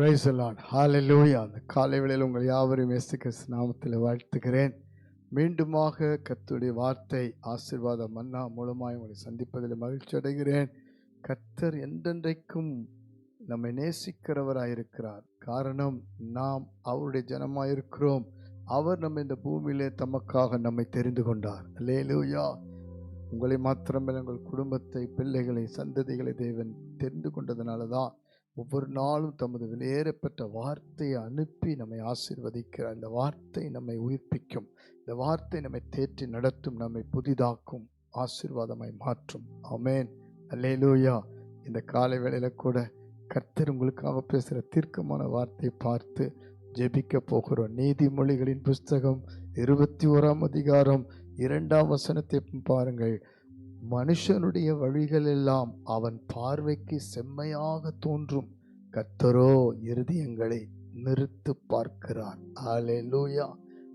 Price ஹாலே லூயா அந்த காலை வேளையில் உங்கள் யாவரையும் இயேசு கிறிஸ்து நாமத்தில் வாழ்த்துகிறேன். மீண்டுமாக கத்துடைய வார்த்தை ஆசிர்வாத மன்னா மூலமாக உங்களை சந்திப்பதில் மகிழ்ச்சி அடைகிறேன். கர்த்தர் என்றென்றைக்கும் நம்மை நேசிக்கிறவராயிருக்கிறார் காரணம் நாம் அவருடைய ஜனமாயிருக்கிறோம் அவர் நம்ம இந்த பூமியிலே தமக்காக நம்மை தெரிந்து கொண்டார். அல்லேலூயா உங்களை மாத்திரமில்லை உங்கள் குடும்பத்தை பிள்ளைகளை சந்ததிகளை தேவன் தெரிந்து கொண்டதுனால தான் ஒவ்வொரு நாளும் தமது வெளியேறப்பட்ட வார்த்தையை அனுப்பி நம்மை ஆசீர்வதிக்கிறார் இந்த வார்த்தை நம்மை உயிர்ப்பிக்கும். இந்த வார்த்தை நம்மை தேற்றி நடத்தும் நம்மை புதிதாக்கும் ஆசீர்வாதமாய் மாற்றும். அமேன் அல்லேலூயா. இந்த காலை வேளையில் கூட கர்த்தர் உங்களுக்காக பேசுகிற தீர்க்கமான வார்த்தை பார்த்து ஜெபிக்க போகிறோம். நீதிமொழிகளின் புஸ்தகம் இருபத்தி ஓராம் அதிகாரம் இரண்டாம் வசனத்தை பாருங்கள். மனுஷனுடைய வழிகள் எல்லாம் அவன் பார்வைக்கு செம்மையாக தோன்றும். கர்த்தரோ இருதயங்களை நிறுத்து பார்க்கிறார். ஆலே லூயா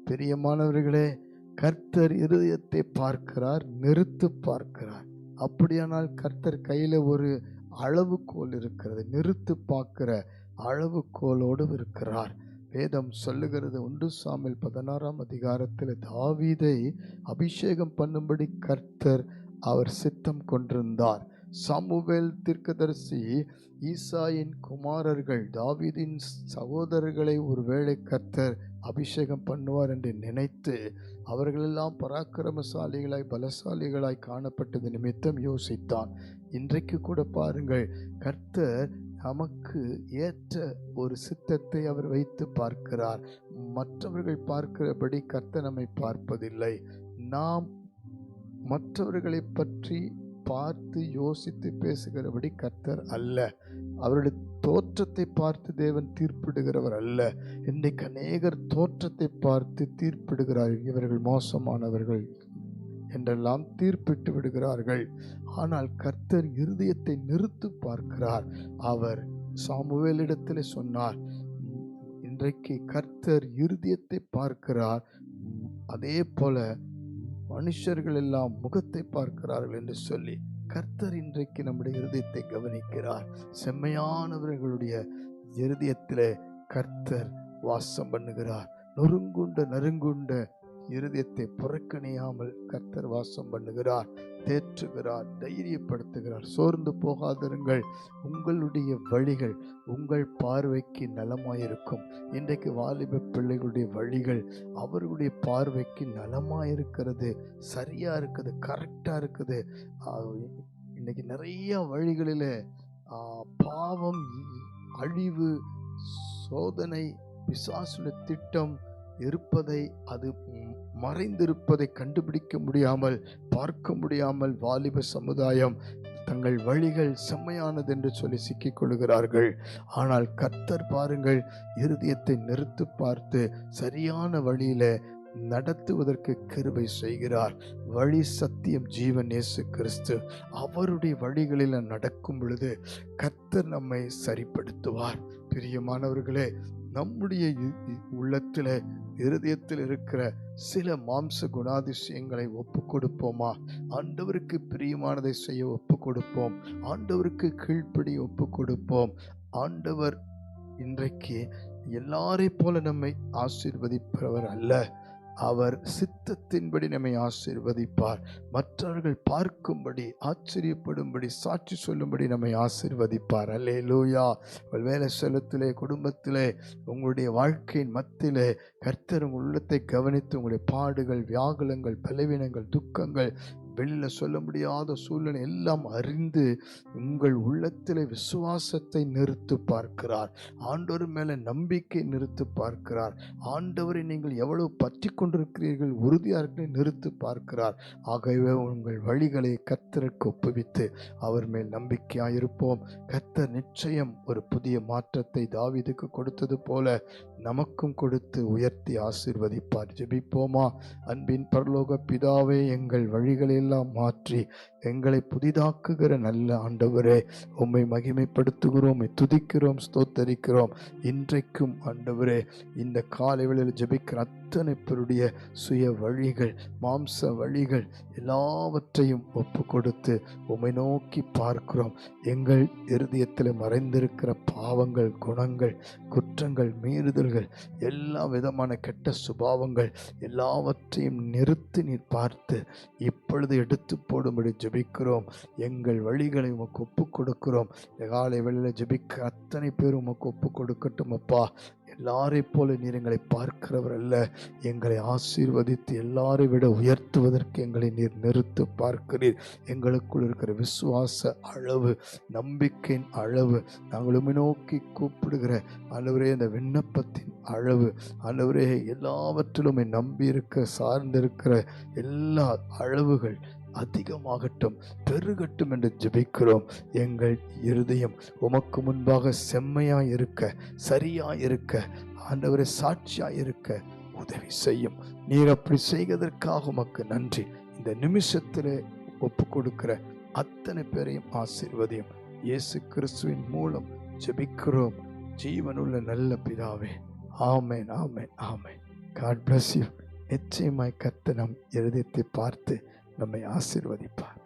பிரியமானவர்களே கர்த்தர் இருதயத்தை பார்க்கிறார் நிறுத்து பார்க்கிறார். அப்படியானால் கர்த்தர் கையில் ஒரு அளவுகோல் இருக்கிறது. நிறுத்து பார்க்கிற அளவுகோலோடு இருக்கிறார். வேதம் சொல்லுகிறது ஒன்று சாமில் பதினாறாம் அதிகாரத்தில் தாவீதை அபிஷேகம் பண்ணும்படி கர்த்தர் அவர் சித்தம் கொண்டிருந்தார். சாமுவேல் தீர்க்கதரிசி ஈசாயின் குமாரர்கள் தாவிதின் சகோதரர்களை ஒருவேளை கர்த்தர் அபிஷேகம் பண்ணுவார் என்று நினைத்து அவர்களெல்லாம் பராக்கிரமசாலிகளாய் பலசாலிகளாய் காணப்பட்டது நிமித்தம் யோசித்தான். இன்றைக்கு கூட பாருங்கள் கர்த்தர் நமக்கு ஏற்ற ஒரு சித்தத்தை அவர் வைத்து பார்க்கிறார். மற்றவர்கள் பார்க்கிறபடி கர்த்தர் நம்மை பார்ப்பதில்லை. நாம் மற்றவர்களை பற்றி பார்த்து யோசித்து பேசுகிறபடி கர்த்தர் அல்ல. அவருடைய தோற்றத்தை பார்த்து தேவன் தீர்ப்பிடுகிறவர் அல்ல. இன்றைக்கு அநேகர் தோற்றத்தை பார்த்து தீர்ப்பிடுகிறார் இவர்கள் மோசமானவர்கள் என்றெல்லாம் தீர்ப்பிட்டு விடுகிறார்கள். ஆனால் கர்த்தர் இருதயத்தை நிறுத்து பார்க்கிறார். அவர் சாமுவேலிடத்தில் சொன்னார் இன்றைக்கு கர்த்தர் இருதயத்தை பார்க்கிறார். அதே போல மனுஷர்கள் எல்லாம் முகத்தை பார்க்கிறார்கள் என்று சொல்லி கர்த்தர் இன்றைக்கு நம்முடைய இருதயத்தை கவனிக்கிறார். செம்மையானவர்களுடைய இருதயத்தில் கர்த்தர் வாசம் பண்ணுகிறார். நொறுங்குண்ட நறுங்குண்ட இருதயத்தை புறக்கணியாமல் கர்த்தர் வாசம் பண்ணுகிறார் தேற்றுகிறார் தைரியப்படுத்துகிறார். சோர்ந்து போகாதிருங்கள். உங்களுடைய வழிகள் உங்கள் பார்வைக்கு நலமாயிருக்கும். இன்றைக்கு வாலிப பிள்ளைகளுடைய வழிகள் அவர்களுடைய பார்வைக்கு நலமாயிருக்கிறது. சரியாக இருக்குது கரெக்டாக இருக்குது. இன்றைக்கி நிறைய வழிகளில் பாவம் அழிவு சோதனை பிசாசுல திட்டம் இருப்பதை அது மறைந்திருப்பதை கண்டுபிடிக்க முடியாமல் பார்க்க முடியாமல் வாலிப சமுதாயம் தங்கள் வழிகள் செம்மையானது என்று சொல்லி சிக்கிக் கொள்கிறார்கள் ஆனால் கர்த்தர் பாருங்கள் இருதயத்தை நிறுத்து பார்த்து சரியான வழியில் நடத்துவதற்கு கிருபை செய்கிறார். வழி சத்தியம் ஜீவன் இயேசு கிறிஸ்து அவருடைய வழிகளில் நடக்கும் பொழுது கர்த்தர் நம்மை சரிப்படுத்துவார். பிரியமானவர்களே நம்முடைய உள்ளத்தில் இருதயத்தில் இருக்கிற சில மாம்ச குணாதிசயங்களை ஒப்பு கொடுப்போமா ஆண்டவருக்கு பிரியமானதை செய்ய ஒப்பு கொடுப்போம் ஆண்டவருக்கு கீழ்ப்படி ஒப்பு கொடுப்போம் ஆண்டவர் இன்றைக்கு எல்லாரை போல நம்மை ஆசீர்வதிப்பவர் அல்ல. அவர் சித்தத்தின்படி நம்மை ஆசீர்வதிப்பார். மற்றவர்கள் பார்க்கும்படி ஆச்சரியப்படும்படி சாட்சி சொல்லும்படி நம்மை ஆசீர்வதிப்பார். அல்லே லூயா வேலை செலத்திலே குடும்பத்திலே உங்களுடைய வாழ்க்கையின் மத்தியிலே கர்த்தர் உங்கள் உள்ளத்தை கவனித்து உங்களுடைய பாடுகள் வியாகுலங்கள் பலவீனங்கள் துக்கங்கள் வெளியில் சொல்ல முடியாத சூழ்நிலை எல்லாம் அறிந்து உங்கள் உள்ளத்தில் விசுவாசத்தை நிறுத்து பார்க்கிறார். ஆண்டவர் மேலே நம்பிக்கை நிறுத்து பார்க்கிறார். ஆண்டவரை நீங்கள் எவ்வளவு பற்றி கொண்டிருக்கிறீர்கள் உறுதியாக இருக்கிற நிறுத்து பார்க்கிறார். ஆகவே உங்கள் வழிகளை கத்தருக்கு ஒப்புவித்து அவர் மேல் நம்பிக்கையாக இருப்போம் கர்த்தர் நிச்சயம் ஒரு புதிய மாற்றத்தை தாவிதுக்கு கொடுத்தது போல நமக்கும் கொடுத்து உயர்த்தி ஆசிர்வதிப்பார். ஜெபிப்போமா? அன்பின் பரலோக பிதாவே எங்கள் வழிகளில் எல்லாம் மாற்றி எங்களை புதிதாக்குகிற நல்ல ஆண்டவரே உம்மை மகிமைப்படுத்துகிறோம் துதிக்கிறோம் ஸ்தோத்தரிக்கிறோம். இன்றைக்கும் ஆண்டவரே இந்த காலை வேளையில் ஜெபிக்கிற அத்தனை பேருடைய சுய வழிகள் மாம்ச வழிகள் எல்லாவற்றையும் ஒப்பு கொடுத்து உமை நோக்கி பார்க்கிறோம். எங்கள் இருதயத்தில் மறைந்திருக்கிற பாவங்கள் குணங்கள் குற்றங்கள் மீறுதல்கள் எல்லா விதமான கெட்ட சுபாவங்கள் எல்லாவற்றையும் நிறுத்தி நீ பார்த்து இப்பொழுது எடுத்து போடும்படி ஜெபிக்கிறோம். எங்கள் வழிகளை உமக்கு ஒப்பு கொடுக்கிறோம் காலை வெளியில் ஜெபிக்க அத்தனை பேர் உமக்கு ஒப்பு கொடுக்கட்டும் அப்பா. எல்லாரைப் போல நீர் எங்களை பார்க்கிறவர் அல்ல. எங்களை ஆசீர்வதித்து எல்லாரை விட உயர்த்துவதற்கு எங்களை நீர் நிறுத்து பார்க்கிறீர். எங்களுக்குள் இருக்கிற விசுவாச அளவு நம்பிக்கையின் அளவு நாங்கள் நோக்கி கூப்பிடுகிற அளவரே இந்த விண்ணப்பத்தின் அளவு அளவரே எல்லாவற்றிலும் நம்பியிருக்க சார்ந்திருக்கிற எல்லா அளவுகள் அதிகமாகட்டும் பெருகட்டும் என்று ஜெபிக்கிறோம். எங்கள் இருதயம் உமக்கு முன்பாக செம்மையாக இருக்க சரியாக இருக்க ஆண்டவரை சாட்சியாக இருக்க உதவி செய்யும். நீர் அப்படி செய்வதற்காக உமக்கு நன்றி. இந்த நிமிஷத்தில் ஒப்பு கொடுக்கிற அத்தனை பேரையும் ஆசீர்வதியும் இயேசு கிறிஸ்துவின் மூலம் ஜெபிக்கிறோம். ஜீவனுள்ள நல்ல பிதாவே ஆமேன் ஆமேன் ஆமேன். காட் பிளஸ் யூ நிச்சயமாய் கர்த்தர் நம் இருதயத்தை பார்த்து நம்மை ஆசீர்வதிப்பார்.